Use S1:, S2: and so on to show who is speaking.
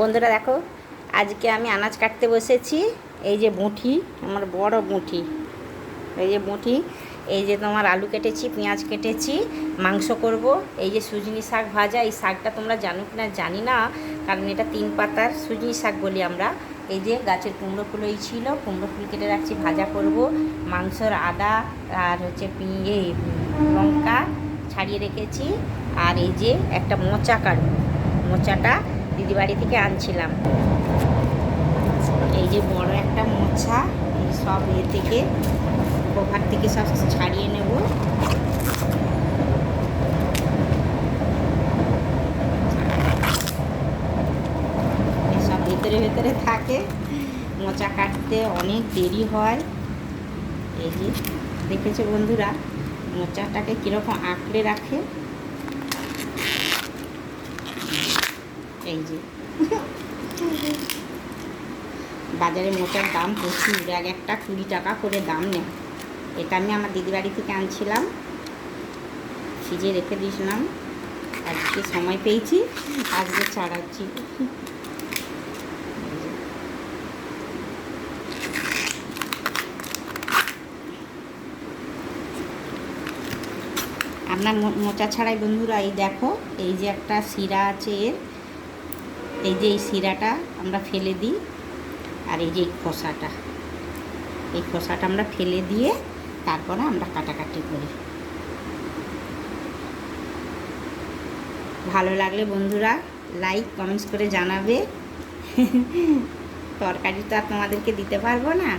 S1: বন্ধুরা দেখো, আজকে আমি আনাজ কাটতে বসেছি। এই যে মুঠি, আমার বড় মুঠি। এই যে মুঠি, এই যে তোমার আলু কেটেছি, পেঁয়াজ কেটেছি, মাংস করব। এই যে সুজনি শাক ভাজা, এই শাকটা তোমরা জানো কি না জানি না, কারণ এটা তিন পাতার সুজনি শাক বলি আমরা। এই যে গাছের কুমড়ো ফুল এই ছিল, কুমড়ো ফুল কেটে রাখছি, ভাজা করব। মাংসর আদা আর হচ্ছে পিঁয়ে লঙ্কা ছাড়িয়ে রেখেছি। আর এই যে একটা মোচা কাটবো। মোচাটা দিদি বাড়ি থেকে আনছিলাম। এই যে বড় একটা এই সব এ থেকে কভার থেকে সব ছাড়িয়ে নেব। সব ভেতরে ভেতরে থাকে। মোচা কাটতে অনেক দেরি হয়। এই যে, দেখেছ বন্ধুরা, মোচাটাকে কীরকম আঁকড়ে রাখে? এই যে। বাজারে মোটার দাম প্রচুর, এক একটা কুড়ি টাকা করে দাম নেয়। এটা আমি আমার দিদি বাড়ি থেকে আনছিলাম। ফ্রিজে রেখে দিয়েছিলাম। আজকে সময় পেয়েছি, আজকে ছাড়াচ্ছি। আপনার মোচা ছাড়াই বন্ধুরা, এই দেখো, এই যে একটা শিরা আছে এর। এই যে এই শিরাটা আমরা ফেলে দিই আর এই যে এই খোসাটা এই খোসাটা আমরা ফেলে দিয়ে তারপরে আমরা কাটাকাটি করি। ভালো লাগলে বন্ধুরা লাইক কমেন্টস করে জানাবে। তরকারি তো আর তোমাদেরকে দিতে পারব না।